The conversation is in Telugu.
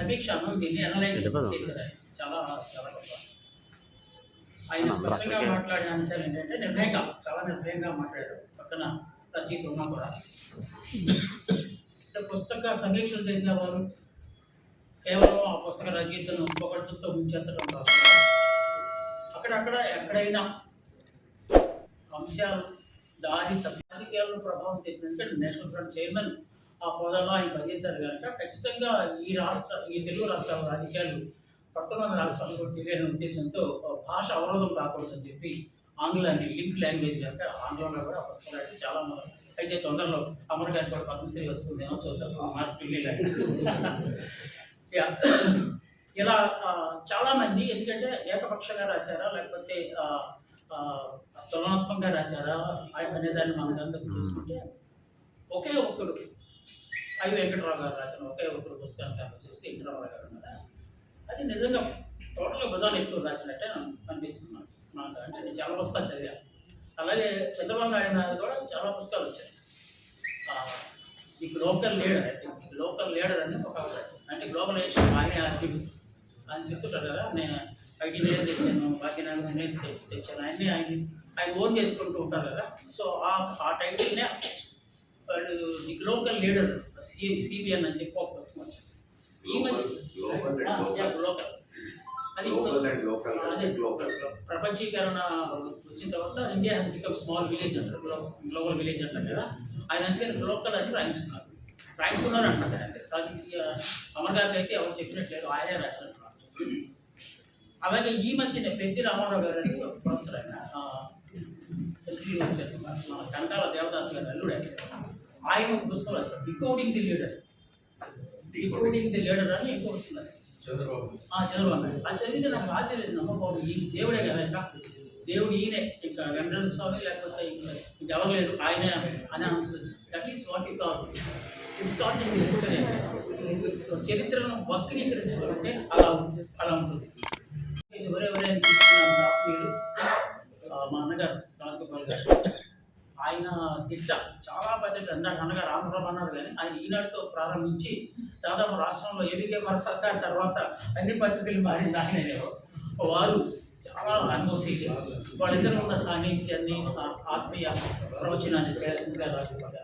సమీక్ష దీన్ని అనలైజ్. చేశారు. చాలా చాలా గొప్ప ఆయన స్పష్టంగా. మాట్లాడిన అంశాలు ఏంటంటే నిర్భయంగా చాలా నిర్భయంగా మాట్లాడారు పక్కన రచయిత ఉన్నా కూడా అంటే పుస్తక సమీక్షలు చేసేవారు కేవలం ఆ పుస్తక రచయితను పొగడ్తలతో ముంచెత్తడం కాకుండా అక్కడక్కడ ఎక్కడైనా అంశాలు దారి తప్పి రాజకీయాలను ప్రభావం చేసింది ఎందుకంటే నేషనల్ ఫ్రంట్ చైర్మన్ ఆ హోదాలో ఆయన పనిచేశారు కనుక ఖచ్చితంగా ఈ రాష్ట్ర ఈ తెలుగు రాష్ట్రాల రాజకీయాలు పక్కన రాష్ట్రాలు కూడా తెలియని ఉద్దేశంతో ఆ భాష అవరోధం కాకూడదని చెప్పి ఆంగ్లాన్ని లింక్ లాంగ్వేజ్ కనుక ఆంగ్లంలో కూడా పుస్తకాలు అయితే చాలా మంది అయితే తొందరలో అమర్ గారికి కూడా పద్మశ్రీ వస్తుందేమో చూద్దాం. మార్క్ పిల్లి ఇలా చాలామంది ఎందుకంటే ఏకపక్షంగా రాశారా లేకపోతే తులనాత్మకంగా రాశారా అ- అనే దాన్ని మనం కనుక చూసుకుంటే ఒకే ఒక్కడు ఐ వెంకటరావు గారు రాసిన ఒకే ఒకరు పుస్తకాన్ని కనుక చూస్తే వెంకటరావు గారు ఉన్నారా అది నిజంగా టోటల్గా భుజాన్ని ఎక్కువ రాసినట్టే అనిపిస్తుంది నాకు. నాకు అంటే నేను చాలా పుస్తకాలు చదివాను. అలాగే చంద్రబాబు నాయుడు మీద కూడా చాలా పుస్తకాలు వచ్చాయి. ఆ, ఈ గ్లోబల్ లీడర్ లోకల్ లీడర్ అని ఒక అవకాశం అంటే గ్లోబలైజేషన్ ఆయన అర్జున్ అని చెప్తుంటారు కదా నేను ఐటీ నేను తెచ్చాను భాగ్యనగరం నేను తెచ్చాను ఆయన్ని ఆయన ఆయన ఓన్ చేసుకుంటూ ఉంటారు కదా. సో ఆ ఆ టైటిల్నే వాళ్ళు the global leader C CBN అని చెప్పి ఒక పుస్తకం వచ్చింది ఈ మధ్య local. అది. ప్రపంచీకరణ వచ్చిన తర్వాత India has become small village అంటారు గ్లోబల్ విలేజ్ అంటారు కదా. ఆయన అందుకని గ్లోబల్ అని రాయించుకున్నారు. రాయించుకున్నారు అంటారు అంటే రాజకీయ అమర్ గారికి అయితే ఎవరు చెప్పినట్లేదు ఆయనే రాసినట్టున్నారు. అలాగే ఈ మధ్యన పెద్ది రామారావు గారు అని ప్రొఫెసర్ ఆయన. మన కనకాల దేవదాస్ గారు అల్లుడు ఆయన. ఒక పుస్తకం రాశారు decoding the leader decoding the leader అని ఇంకో వస్తున్నారు చంద్రబాబు ఆ చదవాలి అది చదివితే నాకు ఆశ్చర్యం నమ్మకం ఈ దేవుడే కదా ఇంకా. దేవుడు ఈయనే. ఇంకా వెంకటేశ్వర స్వామి లేకపోతే ఇంకా లేరు. ఆయనే అని అంటుంది that is what you call historic history చరిత్రను వక్రీకరించుకుంటే అలా ఉంటుంది అలా ఉంటుంది ఇది ఆయన దిట్ట. చాలా పెద్ద ఇందాక అనగా రామప్రభ అన్నారు కానీ ఆయన ఈనాడుతో ప్రారంభించి దాదాపు రాష్ట్రంలో ఏవికే మన తర్వాత అన్ని పత్రికలు మారిన ఆయననే వారు చాలా అనుభవశీలి. వాళ్ళిద్దరూ ఉన్న సాన్నిధ్యాన్ని ఆత్మీయ ప్రవచనాన్ని చేయాల్సిందిగా రాజగోపాల్